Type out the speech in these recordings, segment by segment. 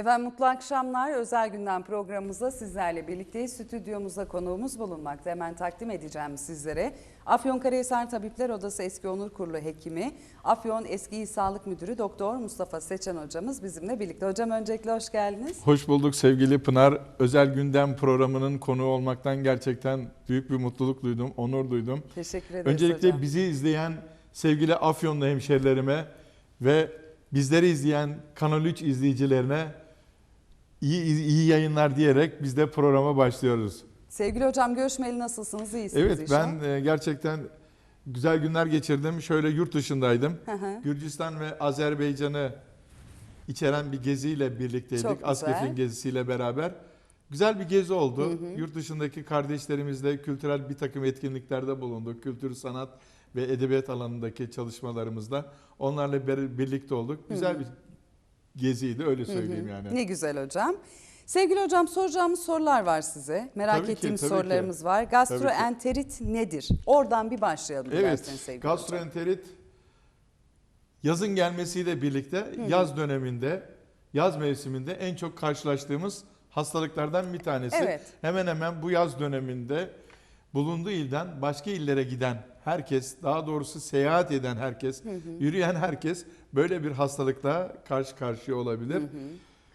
Efendim mutlu akşamlar. Özel gündem programımızda sizlerle birlikteyiz. Stüdyomuzda konuğumuz bulunmakta. Hemen takdim edeceğim sizlere. Afyonkarahisar Tabipler Odası Eski Onur Kurulu Hekimi, Afyon Eski İl Sağlık Müdürü Doktor Mustafa Seçen hocamız bizimle birlikte. Hocam öncelikle hoş geldiniz. Hoş bulduk sevgili Pınar. Özel gündem programının konuğu olmaktan gerçekten büyük bir mutluluk duydum, onur duydum. Teşekkür ederiz Öncelikle hocam. bizi izleyen sevgili Afyonlu hemşerilerime ve bizleri izleyen Kanal 3 izleyicilerine iyi, iyi yayınlar diyerek biz de programa başlıyoruz. Sevgili hocam görüşmeli nasılsınız? İyisiniz Evet inşallah. ben e, gerçekten güzel günler geçirdim. Şöyle yurt dışındaydım. Hı hı. Gürcistan ve Azerbaycan'ı içeren bir geziyle birlikteydik. Askef'in gezisiyle beraber. Güzel bir gezi oldu. Yurt dışındaki kardeşlerimizle kültürel bir takım etkinliklerde bulunduk. Kültür, sanat ve edebiyat alanındaki çalışmalarımızda onlarla birlikte olduk. Güzel bir geziydi öyle söyleyeyim yani. Ne güzel hocam. Sevgili hocam soracağımız sorular var size. Merak Tabii ki, ettiğimiz tabii sorularımız ki. var. Gastroenterit nedir? Oradan bir başlayalım dilerseniz Evet, sevgili hocam. gastroenterit yazın gelmesiyle birlikte yaz döneminde, yaz mevsiminde en çok karşılaştığımız hastalıklardan bir tanesi. Evet. Hemen hemen bu yaz döneminde bulunduğu ilden başka illere giden herkes, daha doğrusu seyahat eden herkes, yürüyen herkes böyle bir hastalıkla karşı karşıya olabilir.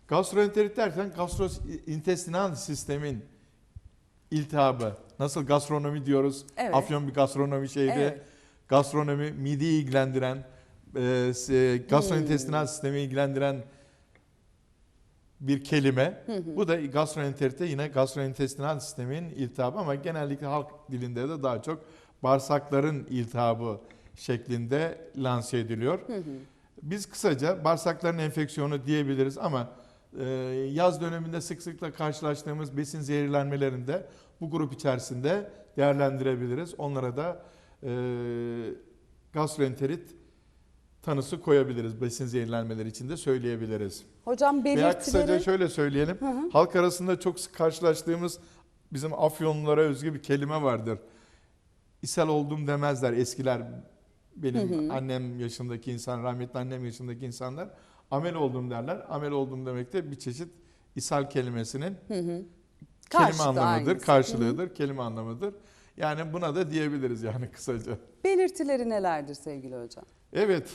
Gastroenterit derken gastrointestinal sistemin iltihabı. Nasıl gastronomi diyoruz? Evet. Afyon bir gastronomi şehri. Evet. Gastronomi mideyi ilgilendiren, e, gastrointestinal sistemi ilgilendiren bir kelime. Bu da gastroenterite yine gastrointestinal sistemin iltihabı ama genellikle halk dilinde de daha çok bağırsakların iltihabı şeklinde lanse ediliyor. Biz kısaca bağırsakların enfeksiyonu diyebiliriz ama e, yaz döneminde sık sıkla karşılaştığımız besin zehirlenmelerinde bu grup içerisinde değerlendirebiliriz. Onlara da e, gastroenterit tanısı koyabiliriz. Besin zehirlenmeleri için de söyleyebiliriz. Hocam Veya kısaca belirtileri şöyle söyleyelim. Halk arasında çok sık karşılaştığımız bizim Afyonlulara özgü bir kelime vardır. İshal oldum demezler eskiler. Benim annem yaşındaki insan, rahmetli annem yaşındaki insanlar amel oldum derler. Amel oldum demek de bir çeşit ishal kelimesinin kelime Karşıtı anlamıdır, aynısı. karşılığıdır, kelime anlamıdır. Yani buna da diyebiliriz yani kısaca. belirtileri nelerdir sevgili hocam? Evet,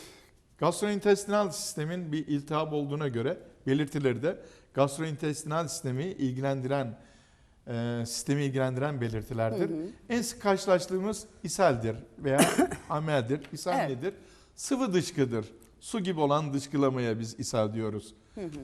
gastrointestinal sistemin bir iltihap olduğuna göre belirtileri de gastrointestinal sistemi ilgilendiren e, sistemi ilgilendiren belirtilerdir. En sık karşılaştığımız ishaldir veya ameldir. İshal Evet. nedir? Sıvı dışkıdır. Su gibi olan dışkılamaya biz ishal diyoruz.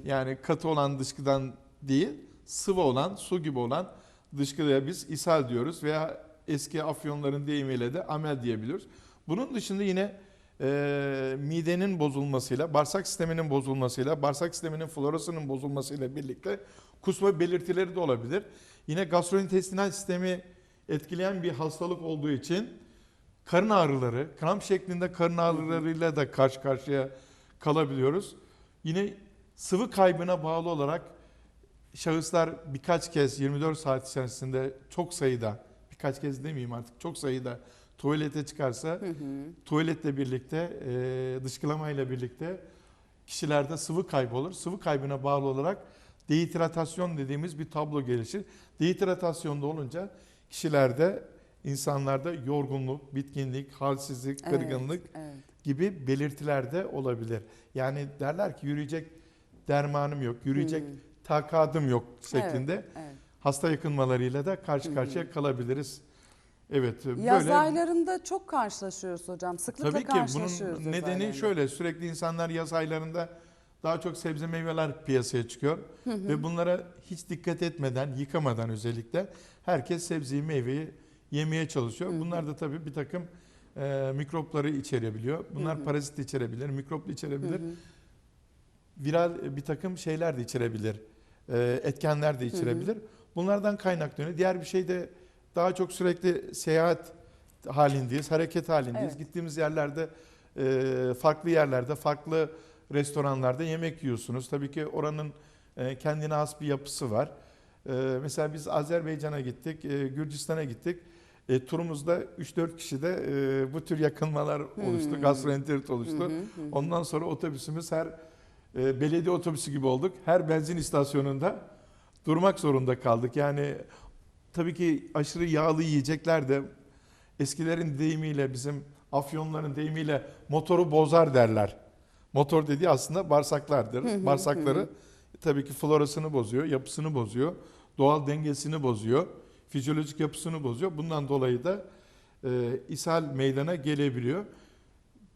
Yani katı olan dışkıdan değil, sıvı olan, su gibi olan dışkıya biz ishal diyoruz veya eski afyonların deyimiyle de amel diyebiliyoruz. Bunun dışında yine e, midenin bozulmasıyla, bağırsak sisteminin bozulmasıyla, bağırsak sisteminin florasının bozulmasıyla birlikte kusma belirtileri de olabilir. Yine gastrointestinal sistemi etkileyen bir hastalık olduğu için karın ağrıları, kramp şeklinde karın ağrılarıyla da karşı karşıya kalabiliyoruz. Yine sıvı kaybına bağlı olarak şahıslar birkaç kez 24 saat içerisinde çok sayıda, birkaç kez demeyeyim artık çok sayıda tuvalete çıkarsa tuvaletle birlikte, e, dışkılamayla birlikte kişilerde sıvı kaybı olur. Sıvı kaybına bağlı olarak dehidratasyon dediğimiz bir tablo gelişir. Dehidratasyonda olunca kişilerde, insanlarda yorgunluk, bitkinlik, halsizlik, Evet, kırgınlık evet. gibi belirtiler de olabilir. Yani derler ki yürüyecek dermanım yok, yürüyecek takadım yok şeklinde Evet, evet. hasta yakınmalarıyla da karşı karşıya kalabiliriz. Evet, Yaz böyle aylarında çok karşılaşıyoruz hocam. Sıklıkla tabii ki karşılaşıyoruz. bunun nedeni aylarında. şöyle sürekli insanlar yaz aylarında daha çok sebze meyveler piyasaya çıkıyor ve bunlara hiç dikkat etmeden, yıkamadan özellikle herkes sebzeyi, meyveyi yemeye çalışıyor. Bunlar da tabii bir takım e, mikropları içerebiliyor. Bunlar parazit içerebilir, mikroplu içerebilir. Viral bir takım şeyler de içerebilir. e, etkenler de içerebilir. Bunlardan kaynaklanıyor. Diğer bir şey de daha çok sürekli seyahat halindeyiz, hareket halindeyiz. Evet. Gittiğimiz yerlerde e, farklı yerlerde, farklı restoranlarda yemek yiyorsunuz. Tabii ki oranın e, kendine has bir yapısı var. E, mesela biz Azerbaycan'a gittik, e, Gürcistan'a gittik. E, turumuzda 3-4 kişi de e, bu tür yakınmalar oluştu, gastroenterit oluştu. Ondan sonra otobüsümüz her e, belediye otobüsü gibi olduk. Her benzin istasyonunda durmak zorunda kaldık. Yani tabii ki aşırı yağlı yiyecekler de eskilerin deyimiyle bizim afyonların deyimiyle motoru bozar derler. Motor dediği aslında bağırsaklardır. Bağırsakları tabii ki florasını bozuyor, yapısını bozuyor, doğal dengesini bozuyor, fizyolojik yapısını bozuyor. Bundan dolayı da e, ishal meydana gelebiliyor.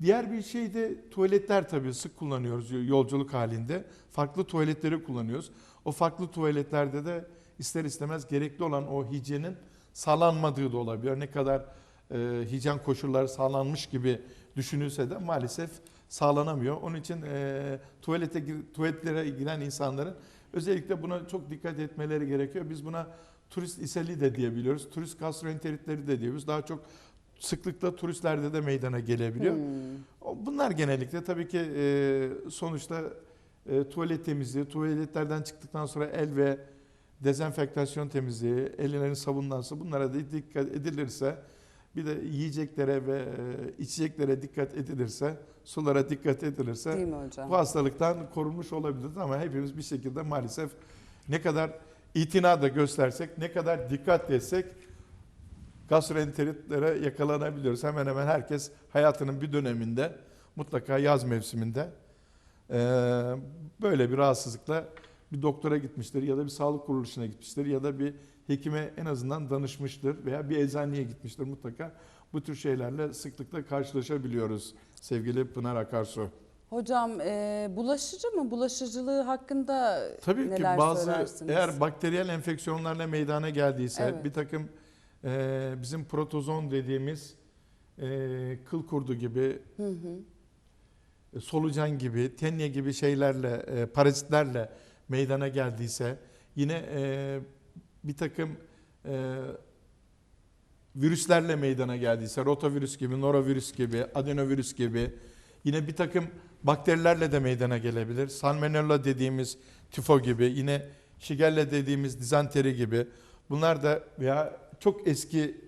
Diğer bir şey de tuvaletler tabii sık kullanıyoruz yolculuk halinde. Farklı tuvaletleri kullanıyoruz. O farklı tuvaletlerde de ister istemez gerekli olan o hijyenin sağlanmadığı da olabiliyor. Ne kadar e, hijyen koşulları sağlanmış gibi düşünülse de maalesef sağlanamıyor. Onun için e, tuvalete tuvaletlere giren insanların özellikle buna çok dikkat etmeleri gerekiyor. Biz buna turist ishali de diyebiliyoruz. Turist gastroenteritleri de diyoruz. Daha çok sıklıkla turistlerde de meydana gelebiliyor. Hmm. Bunlar genellikle tabii ki e, sonuçta e, tuvalet temizliği, tuvaletlerden çıktıktan sonra el ve dezenfektasyon temizliği, ellerin sabunlanması bunlara da dikkat edilirse bir de yiyeceklere ve e, içeceklere dikkat edilirse, sulara dikkat edilirse bu hastalıktan korunmuş olabiliriz ama hepimiz bir şekilde maalesef ne kadar itina da göstersek, ne kadar dikkat etsek gastroenteritlere yakalanabiliyoruz. Hemen hemen herkes hayatının bir döneminde mutlaka yaz mevsiminde eee, böyle bir rahatsızlıkla bir doktora gitmiştir ya da bir sağlık kuruluşuna gitmiştir ya da bir hekime en azından danışmıştır veya bir eczaneye gitmiştir mutlaka. Bu tür şeylerle sıklıkla karşılaşabiliyoruz sevgili Pınar Akarsu. Hocam e, bulaşıcı mı? Bulaşıcılığı hakkında Tabii neler ki bazı söylersiniz? eğer bakteriyel enfeksiyonlarla meydana geldiyse Evet. bir takım e, bizim protozon dediğimiz e, kıl kurdu gibi, Hı hı. e, solucan gibi, tenye gibi şeylerle, e, parazitlerle meydana geldiyse yine e, bir takım e, virüslerle meydana geldiyse, rotavirüs gibi, norovirüs gibi, adenovirüs gibi yine bir takım bakterilerle de meydana gelebilir. Salmonella dediğimiz tifo gibi, yine Shigella dediğimiz dizanteri gibi bunlar da veya çok eski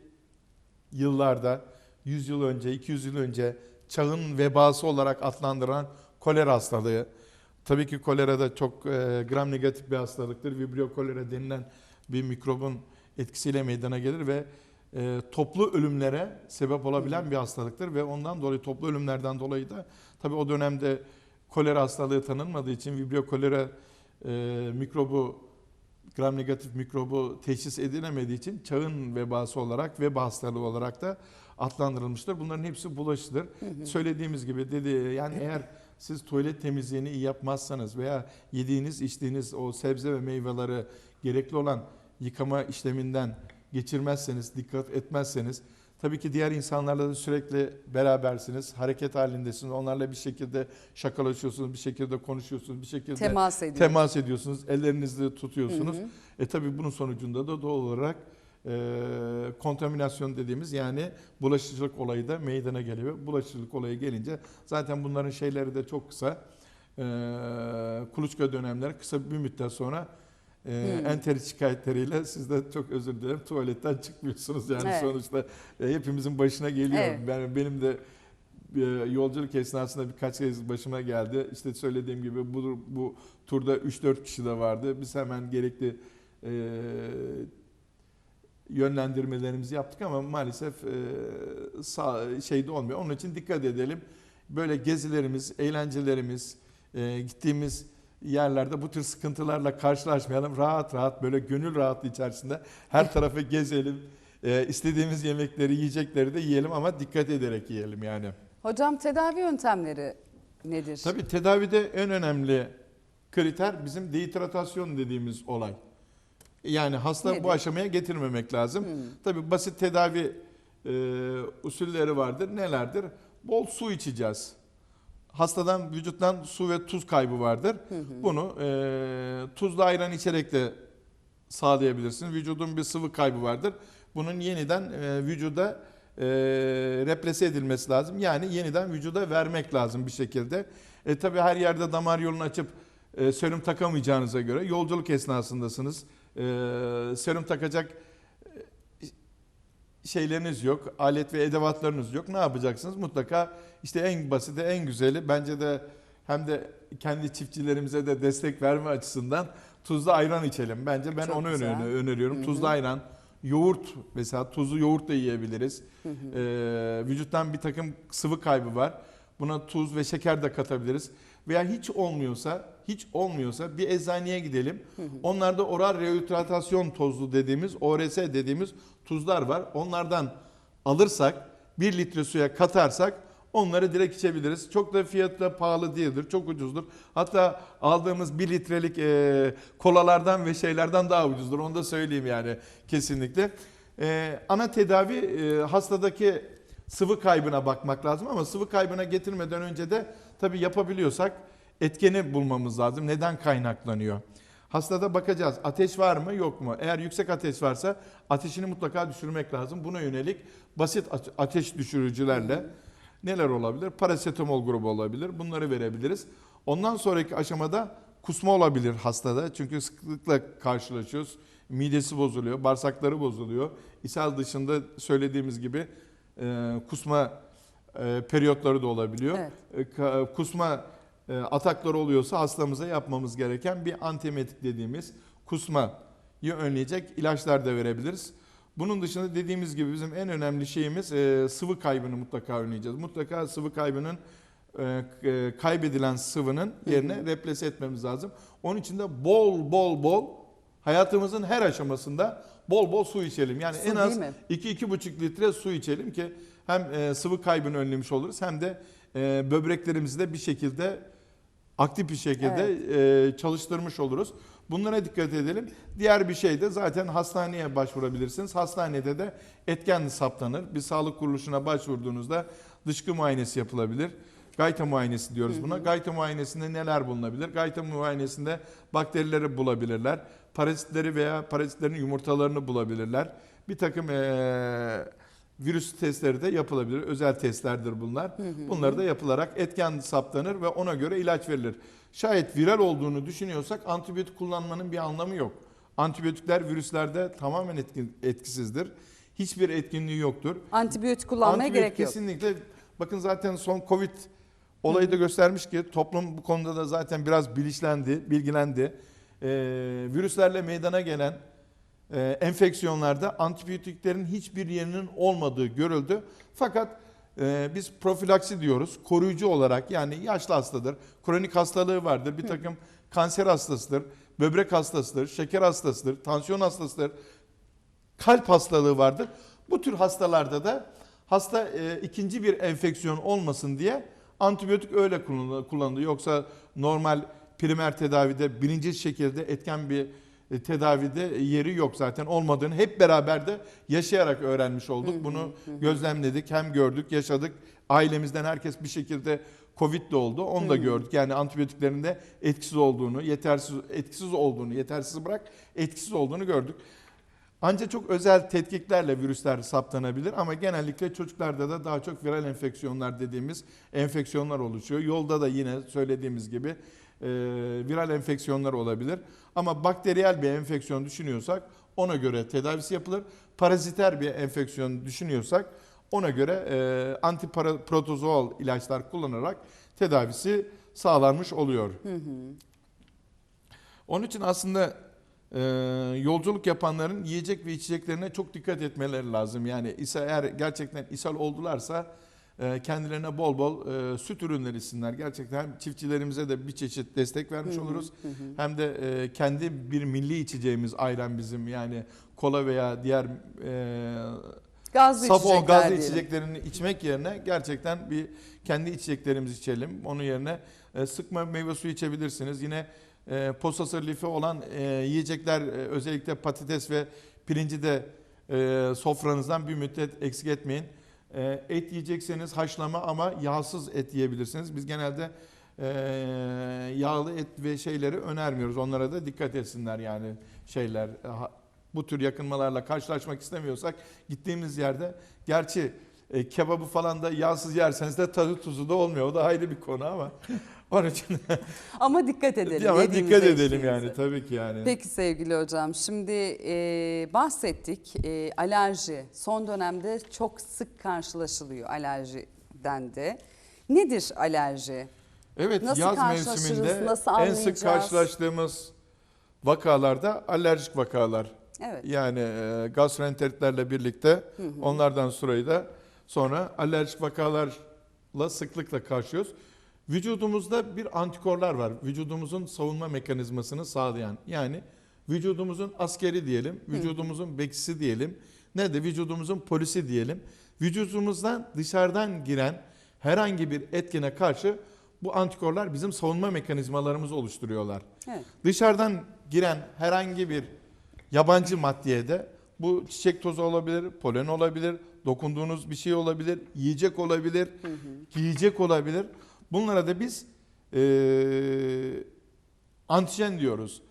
yıllarda 100 yıl önce, 200 yıl önce çağın vebası olarak adlandırılan kolera hastalığı. Tabii ki kolera da çok e, gram negatif bir hastalıktır. Vibrio kolera denilen bir mikrobun etkisiyle meydana gelir ve e, toplu ölümlere sebep olabilen bir hastalıktır ve ondan dolayı toplu ölümlerden dolayı da tabii o dönemde kolera hastalığı tanınmadığı için vibrio kolera e, mikrobu gram negatif mikrobu teşhis edilemediği için çağın vebası olarak veba hastalığı olarak da adlandırılmıştır. Bunların hepsi bulaşıdır. Söylediğimiz gibi dedi yani eğer siz tuvalet temizliğini iyi yapmazsanız veya yediğiniz içtiğiniz o sebze ve meyveleri gerekli olan yıkama işleminden geçirmezseniz, dikkat etmezseniz tabii ki diğer insanlarla da sürekli berabersiniz, hareket halindesiniz. Onlarla bir şekilde şakalaşıyorsunuz, bir şekilde konuşuyorsunuz, bir şekilde Temas ediyor. temas ediyorsunuz, ellerinizle tutuyorsunuz. Hı hı. E tabii bunun sonucunda da doğal olarak e, kontaminasyon dediğimiz yani bulaşıcılık olayı da meydana geliyor. Bulaşıcılık olayı gelince zaten bunların şeyleri de çok kısa. E, kuluçka dönemler kısa bir müddet sonra e, Hmm. enteri şikayetleriyle siz de çok özür dilerim tuvaletten çıkmıyorsunuz yani Evet. sonuçta e, hepimizin başına geliyor. Evet. Ben benim de e, yolculuk esnasında birkaç kez başıma geldi. İşte söylediğim gibi bu bu turda 3-4 kişi de vardı. Biz hemen gerekli e, yönlendirmelerimizi yaptık ama maalesef e, sağ, şeyde olmuyor. Onun için dikkat edelim. Böyle gezilerimiz, eğlencelerimiz, e, gittiğimiz yerlerde bu tür sıkıntılarla karşılaşmayalım. Rahat rahat böyle gönül rahatlığı içerisinde her tarafı gezelim. E, istediğimiz yemekleri, yiyecekleri de yiyelim ama dikkat ederek yiyelim yani. Hocam tedavi yöntemleri nedir? Tabii tedavide en önemli kriter bizim dehidratasyon dediğimiz olay. Yani hasta Nedir? bu aşamaya getirmemek lazım. Hmm. Tabii basit tedavi e, usulleri vardır. Nelerdir? Bol su içeceğiz. Hastadan vücuttan su ve tuz kaybı vardır. Hı hı. Bunu e, tuzlu ayran içerek de sağlayabilirsiniz. Vücudun bir sıvı kaybı vardır. Bunun yeniden e, vücuda e, replese edilmesi lazım. Yani yeniden vücuda vermek lazım bir şekilde. E, tabii her yerde damar yolunu açıp e, serum takamayacağınıza göre yolculuk esnasındasınız. E, serum takacak şeyleriniz yok, alet ve edevatlarınız yok. Ne yapacaksınız? Mutlaka işte en basiti, en güzeli bence de hem de kendi çiftçilerimize de destek verme açısından tuzlu ayran içelim. Bence ben Çok onu güzel. öneriyorum. öneriyorum. Tuzlu ayran, yoğurt mesela tuzlu yoğurt da yiyebiliriz. Ee, vücuttan bir takım sıvı kaybı var. Buna tuz ve şeker de katabiliriz. Veya hiç olmuyorsa, hiç olmuyorsa bir eczaneye gidelim. Onlarda oral rehidratasyon tozlu dediğimiz, ORS dediğimiz tuzlar var. Onlardan alırsak, 1 litre suya katarsak onları direkt içebiliriz. Çok da fiyatı da pahalı değildir, çok ucuzdur. Hatta aldığımız 1 litrelik e, kolalardan ve şeylerden daha ucuzdur. Onu da söyleyeyim yani kesinlikle. E, ana tedavi e, hastadaki sıvı kaybına bakmak lazım ama sıvı kaybına getirmeden önce de tabii yapabiliyorsak etkeni bulmamız lazım. Neden kaynaklanıyor? Hastada bakacağız. Ateş var mı yok mu? Eğer yüksek ateş varsa ateşini mutlaka düşürmek lazım. Buna yönelik basit ate- ateş düşürücülerle neler olabilir? Parasetamol grubu olabilir. Bunları verebiliriz. Ondan sonraki aşamada kusma olabilir hastada. Çünkü sıklıkla karşılaşıyoruz. Midesi bozuluyor, bağırsakları bozuluyor. İshal dışında söylediğimiz gibi e, kusma e, periyotları da olabiliyor. Evet. E, kusma e, atakları oluyorsa hastamıza yapmamız gereken bir antiemetik dediğimiz kusmayı önleyecek ilaçlar da verebiliriz. Bunun dışında dediğimiz gibi bizim en önemli şeyimiz e, sıvı kaybını mutlaka önleyeceğiz. Mutlaka sıvı kaybının e, kaybedilen sıvının yerine replase etmemiz lazım. Onun için de bol bol bol hayatımızın her aşamasında bol bol su içelim. Yani Su en az değil mi? 2-2,5 litre su içelim ki hem sıvı kaybını önlemiş oluruz hem de e, böbreklerimizi de bir şekilde aktif bir şekilde e, çalıştırmış oluruz. Bunlara dikkat edelim. Diğer bir şey de zaten hastaneye başvurabilirsiniz. Hastanede de etken saptanır. Bir sağlık kuruluşuna başvurduğunuzda dışkı muayenesi yapılabilir. Gayta muayenesi diyoruz buna. Gayta muayenesinde neler bulunabilir? Gayta muayenesinde bakterileri bulabilirler. Parazitleri veya parazitlerin yumurtalarını bulabilirler. Bir takım eee, virüs testleri de yapılabilir. Özel testlerdir bunlar. Bunları da yapılarak etken saptanır ve ona göre ilaç verilir. Şayet viral olduğunu düşünüyorsak antibiyotik kullanmanın bir anlamı yok. Antibiyotikler virüslerde tamamen etkin, etkisizdir. Hiçbir etkinliği yoktur. Antibiyotik kullanmaya Antibiyotik gerek yok. Kesinlikle. Bakın zaten son Covid olayı da göstermiş ki toplum bu konuda da zaten biraz bilinçlendi, bilgilendi. Ee, virüslerle meydana gelen e, enfeksiyonlarda antibiyotiklerin hiçbir yerinin olmadığı görüldü. Fakat e, biz profilaksi diyoruz. Koruyucu olarak yani yaşlı hastadır, kronik hastalığı vardır, bir takım kanser hastasıdır, böbrek hastasıdır, şeker hastasıdır, tansiyon hastasıdır, kalp hastalığı vardır. Bu tür hastalarda da hasta e, ikinci bir enfeksiyon olmasın diye antibiyotik öyle kullanıldı. Yoksa normal primer tedavide birinci şekilde etken bir tedavide yeri yok zaten olmadığını hep beraber de yaşayarak öğrenmiş olduk. Bunu gözlemledik, hem gördük, yaşadık. Ailemizden herkes bir şekilde Covid de oldu. Onu da gördük. Yani antibiyotiklerin de etkisiz olduğunu, yetersiz etkisiz olduğunu, yetersiz bırak etkisiz olduğunu gördük. Ancak çok özel tetkiklerle virüsler saptanabilir ama genellikle çocuklarda da daha çok viral enfeksiyonlar dediğimiz enfeksiyonlar oluşuyor. Yolda da yine söylediğimiz gibi e, viral enfeksiyonlar olabilir. Ama bakteriyel bir enfeksiyon düşünüyorsak ona göre tedavisi yapılır. Paraziter bir enfeksiyon düşünüyorsak ona göre e, antiprotozol ilaçlar kullanarak tedavisi sağlanmış oluyor. Onun için aslında e, yolculuk yapanların yiyecek ve içeceklerine çok dikkat etmeleri lazım. Yani eğer gerçekten ishal oldularsa kendilerine bol bol e, süt ürünleri içsinler. Gerçekten hem çiftçilerimize de bir çeşit destek vermiş oluruz. Hem de e, kendi bir milli içeceğimiz ayran bizim yani kola veya diğer e, Gazlı saf içecekler gazlı diyelim. içeceklerini içmek yerine gerçekten bir kendi içeceklerimizi içelim. Onun yerine sıkma meyve suyu içebilirsiniz. Yine e, posası lifi olan e, yiyecekler e, özellikle patates ve pirinci de e, sofranızdan bir müddet eksik etmeyin. E, et yiyecekseniz haşlama ama yağsız et yiyebilirsiniz. Biz genelde e, yağlı et ve şeyleri önermiyoruz. Onlara da dikkat etsinler yani şeyler. Bu tür yakınmalarla karşılaşmak istemiyorsak gittiğimiz yerde gerçi e, kebabı falan da yağsız yerseniz de tadı tuzu da olmuyor. O da ayrı bir konu ama onun için Ama dikkat edelim. ama dikkat edelim yani tabii ki yani. Peki sevgili hocam şimdi e, bahsettik E, alerji son dönemde çok sık karşılaşılıyor alerjiden de. Nedir alerji? Evet Nasıl yaz mevsiminde nasıl en sık karşılaştığımız vakalarda alerjik vakalar. Evet. Yani e, gastroenteritlerle birlikte onlardan sonra da sonra alerjik vakalarla sıklıkla karşıyoruz. Vücudumuzda bir antikorlar var. Vücudumuzun savunma mekanizmasını sağlayan. Yani vücudumuzun askeri diyelim, vücudumuzun bekçisi diyelim. Ne de vücudumuzun polisi diyelim. Vücudumuzdan dışarıdan giren herhangi bir etkene karşı bu antikorlar bizim savunma mekanizmalarımızı oluşturuyorlar. Evet. Dışarıdan giren herhangi bir yabancı maddeye de bu çiçek tozu olabilir, polen olabilir, dokunduğunuz bir şey olabilir, yiyecek olabilir, giyecek olabilir. Bunlara da biz eee antijen diyoruz.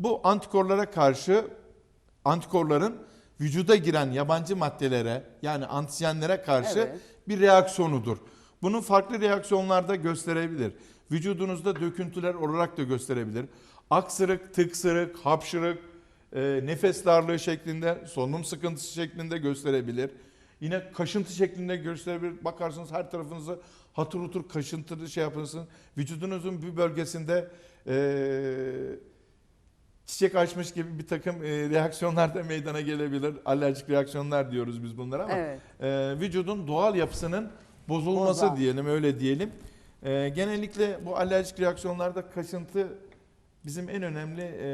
Bu antikorlara karşı antikorların vücuda giren yabancı maddelere yani antijenlere karşı Evet. bir reaksiyonudur. Bunu farklı reaksiyonlarda gösterebilir. Vücudunuzda döküntüler olarak da gösterebilir. Aksırık, tıksırık, hapşırık, e, nefes darlığı şeklinde, solunum sıkıntısı şeklinde gösterebilir. Yine kaşıntı şeklinde gösterebilir. Bakarsınız her tarafınızı hatır hutur kaşıntılı şey yapırsınız. Vücudunuzun bir bölgesinde e, çiçek açmış gibi bir takım e, reaksiyonlar da meydana gelebilir. Alerjik reaksiyonlar diyoruz biz bunlara ama Evet. e, vücudun doğal yapısının bozulması Bozan. diyelim öyle diyelim. E, genellikle bu alerjik reaksiyonlarda kaşıntı bizim en önemli e,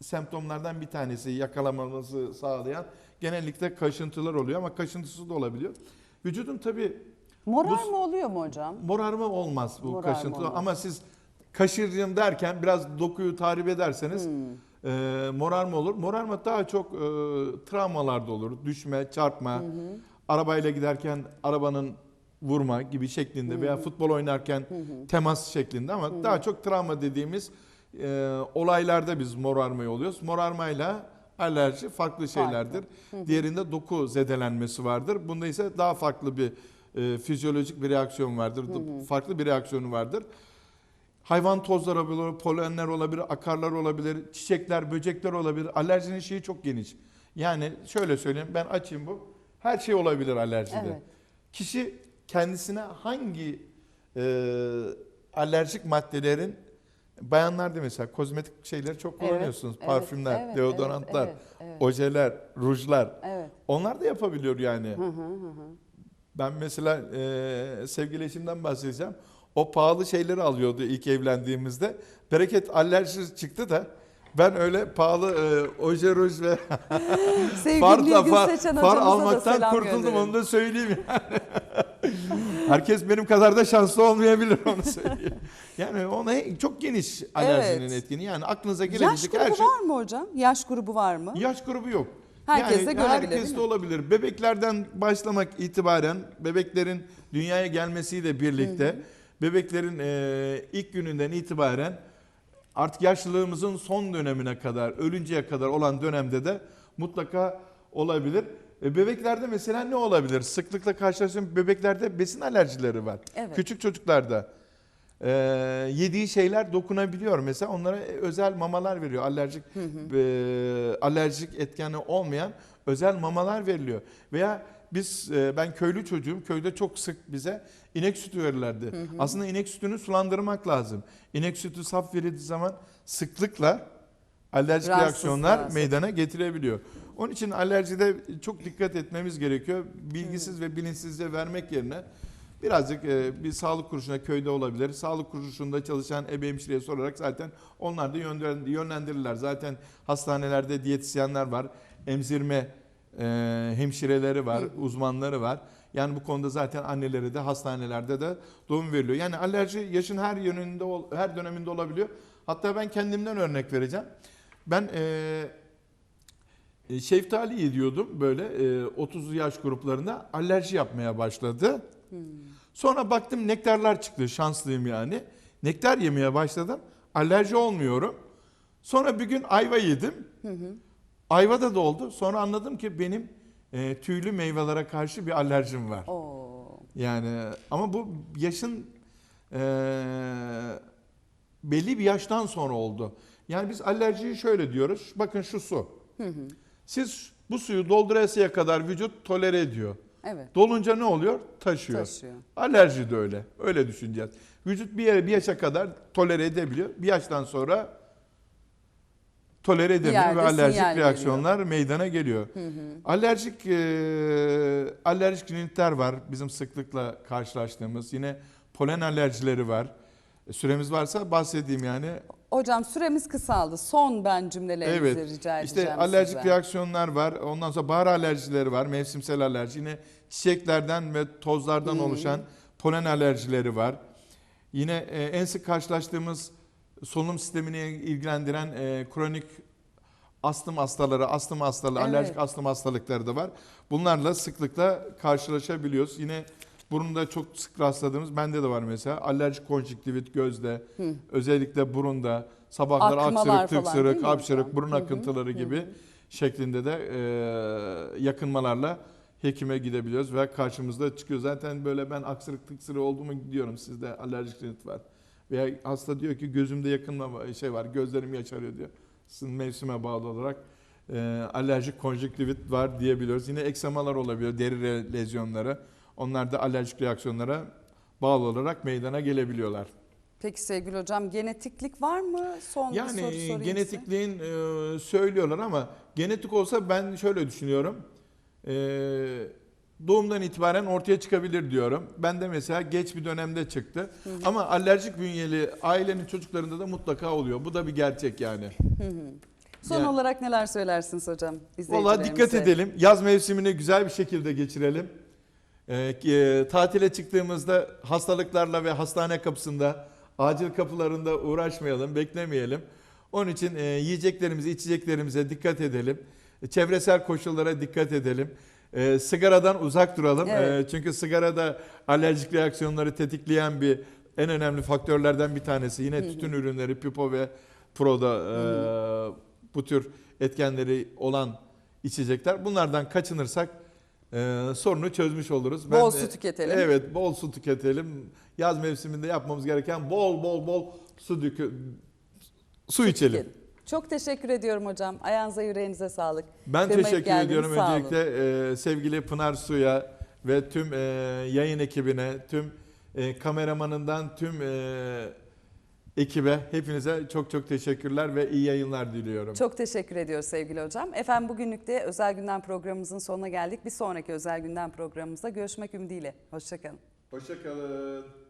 semptomlardan bir tanesi yakalamamızı sağlayan genellikle kaşıntılar oluyor ama kaşıntısı da olabiliyor. Vücudun tabi Moral Bu- mı oluyor mu hocam? morarma olmaz bu Morarma kaşıntı olmaz. ama siz kaşıracağım derken biraz dokuyu tahrip ederseniz Hmm. e, morarma olur. Morarma daha çok e, travmalarda olur. Düşme, çarpma, arabayla giderken arabanın vurma gibi şeklinde veya futbol oynarken temas şeklinde ama daha çok travma dediğimiz e, olaylarda biz morarmayı oluyoruz. Morarmayla alerji farklı şeylerdir. Diğerinde doku zedelenmesi vardır. Bunda ise daha farklı bir e, fizyolojik bir reaksiyon vardır. Farklı bir reaksiyonu vardır. Hayvan tozları olabilir, polenler olabilir, akarlar olabilir, çiçekler, böcekler olabilir. Alerjinin şeyi çok geniş. Yani şöyle söyleyeyim ben açayım bu. Her şey olabilir alerjide. Evet. Kişi kendisine hangi e, alerjik maddelerin bayanlarda mesela kozmetik şeyleri çok Evet, kullanıyorsunuz. evet, Parfümler, evet, deodorantlar, evet, evet, ojeler, rujlar. Evet. Onlar da yapabiliyor yani. Hı hı hı. Ben mesela e, sevgili eşimden bahsedeceğim. O pahalı şeyleri alıyordu ilk evlendiğimizde. Bereket alerji çıktı da ben öyle pahalı e, oje ruj ve far, Nilgün far, far da almaktan selam kurtuldum gönderelim. onu da söyleyeyim yani. Herkes benim kadar da şanslı olmayabilir onu söyleyeyim. Yani ona çok geniş alerjinin Evet. etkini. Yani aklınıza Yaş gelebilecek grubu her şey. var mı hocam? Yaş grubu var mı? Yaş grubu yok. Herkes de görebilir, Herkes de olabilir. Bebeklerden başlamak itibaren bebeklerin dünyaya gelmesiyle birlikte bebeklerin e, ilk gününden itibaren artık yaşlılığımızın son dönemine kadar, ölünceye kadar olan dönemde de mutlaka olabilir. E, bebeklerde mesela ne olabilir? Sıklıkla karşılaştığım bebeklerde besin alerjileri var. Evet. Küçük çocuklarda. E, yediği şeyler dokunabiliyor. Mesela onlara özel mamalar veriyor. Alerjik e, alerjik etkeni olmayan özel mamalar veriliyor. Veya biz e, ben köylü çocuğum. Köyde çok sık bize inek sütü verirlerdi. Aslında inek sütünü sulandırmak lazım. İnek sütü saf verildiği zaman sıklıkla alerjik Rahatsız, reaksiyonlar rahatsız. meydana getirebiliyor. Onun için alerjide çok dikkat etmemiz gerekiyor. Bilgisiz ve bilinçsizce vermek yerine birazcık e, bir sağlık kuruluşuna köyde olabilir. Sağlık kuruluşunda çalışan ebe hemşireye sorarak zaten onlar da yönlen- yönlendirirler. Zaten hastanelerde diyetisyenler var, emzirme e, hemşireleri var, uzmanları var. Yani bu konuda zaten annelere de hastanelerde de doğum veriliyor. Yani alerji yaşın her yönünde her döneminde olabiliyor. Hatta ben kendimden örnek vereceğim. Ben e, e, şeftali yediyordum böyle e, 30 yaş gruplarında alerji yapmaya başladı. Sonra baktım nektarlar çıktı şanslıyım yani. Nektar yemeye başladım. Alerji olmuyorum. Sonra bir gün ayva yedim. Ayvada da oldu. Sonra anladım ki benim e, tüylü meyvelere karşı bir alerjim var. Oo. Yani ama bu yaşın e, belli bir yaştan sonra oldu. Yani biz alerjiyi şöyle diyoruz. Bakın şu su. Siz bu suyu doldurasıya kadar vücut tolere ediyor. Evet. Dolunca ne oluyor? Taşıyor. Taşıyor. Alerji de öyle. Öyle düşüneceğiz. Vücut bir yere bir yaşa kadar tolere edebiliyor. Bir yaştan sonra tolere edemiyor ve alerjik reaksiyonlar meydana geliyor. Alerjik e, alerjik rinitler var bizim sıklıkla karşılaştığımız. Yine polen alerjileri var. E, Süremiz varsa bahsedeyim yani. Hocam süremiz kısaldı. Son ben cümlelerinizi Evet. rica edeceğim İşte alerjik size. reaksiyonlar var. Ondan sonra bahar alerjileri var. Mevsimsel alerji. Yine çiçeklerden ve tozlardan oluşan polen alerjileri var. Yine e, en sık karşılaştığımız solunum sistemini ilgilendiren e, kronik astım hastaları, astım hastalığı, Evet. alerjik astım hastalıkları da var. Bunlarla sıklıkla karşılaşabiliyoruz. Yine burunda çok sık rastladığımız bende de var mesela. Alerjik konjüktivit gözde, özellikle burunda, sabahlar Akmalar aksırık, tıksırık, hapşırık, burun Hı hı, akıntıları gibi şeklinde de e, yakınmalarla hekime gidebiliyoruz ve karşımızda çıkıyor. Zaten böyle ben aksırık tıksırık olduğumu diyorum sizde alerjik rinit var. Veya hasta diyor ki gözümde yakınma şey var gözlerim yaşarıyor diyor. Sizin mevsime bağlı olarak e, alerjik konjüktivit var diyebiliyoruz. Yine eksemalar olabiliyor, deri lezyonları. Onlar da alerjik reaksiyonlara bağlı olarak meydana gelebiliyorlar. Peki sevgili hocam genetiklik var mı? Son bir Yani soru sorayım genetikliğin e, söylüyorlar ama genetik olsa ben şöyle düşünüyorum. E, doğumdan itibaren ortaya çıkabilir diyorum. Ben de mesela geç bir dönemde çıktı. Ama alerjik bünyeli ailenin çocuklarında da mutlaka oluyor. Bu da bir gerçek yani. size. Son Yani- olarak neler söylersiniz hocam Valla dikkat edelim. Yaz mevsimini güzel bir şekilde geçirelim. Ee, e, tatile çıktığımızda hastalıklarla ve hastane kapısında, acil kapılarında uğraşmayalım, beklemeyelim. Onun için e, yiyeceklerimize, içeceklerimize dikkat edelim. Çevresel koşullara dikkat edelim. E, sigaradan uzak duralım. Evet. E, çünkü sigara da alerjik reaksiyonları tetikleyen bir en önemli faktörlerden bir tanesi. Yine tütün ürünleri, Pipo ve Pro'da e, bu tür etkenleri olan içecekler. Bunlardan kaçınırsak e, sorunu çözmüş oluruz. Bol su tüketelim. Evet, bol su tüketelim. Yaz mevsiminde yapmamız gereken bol bol bol su dükü, su içelim. Çok teşekkür ediyorum hocam. Ayağınıza yüreğinize sağlık. Ben Kırmayıp teşekkür geldiniz, ediyorum sağ öncelikle e, sevgili Pınar Su'ya ve tüm e, yayın ekibine, tüm e, kameramanından tüm e, ekibe hepinize çok çok teşekkürler ve iyi yayınlar diliyorum. Çok teşekkür ediyoruz sevgili hocam. Efendim bugünlük de özel gündem programımızın sonuna geldik. Bir sonraki özel gündem programımızda görüşmek ümidiyle. Hoşçakalın. Hoşçakalın.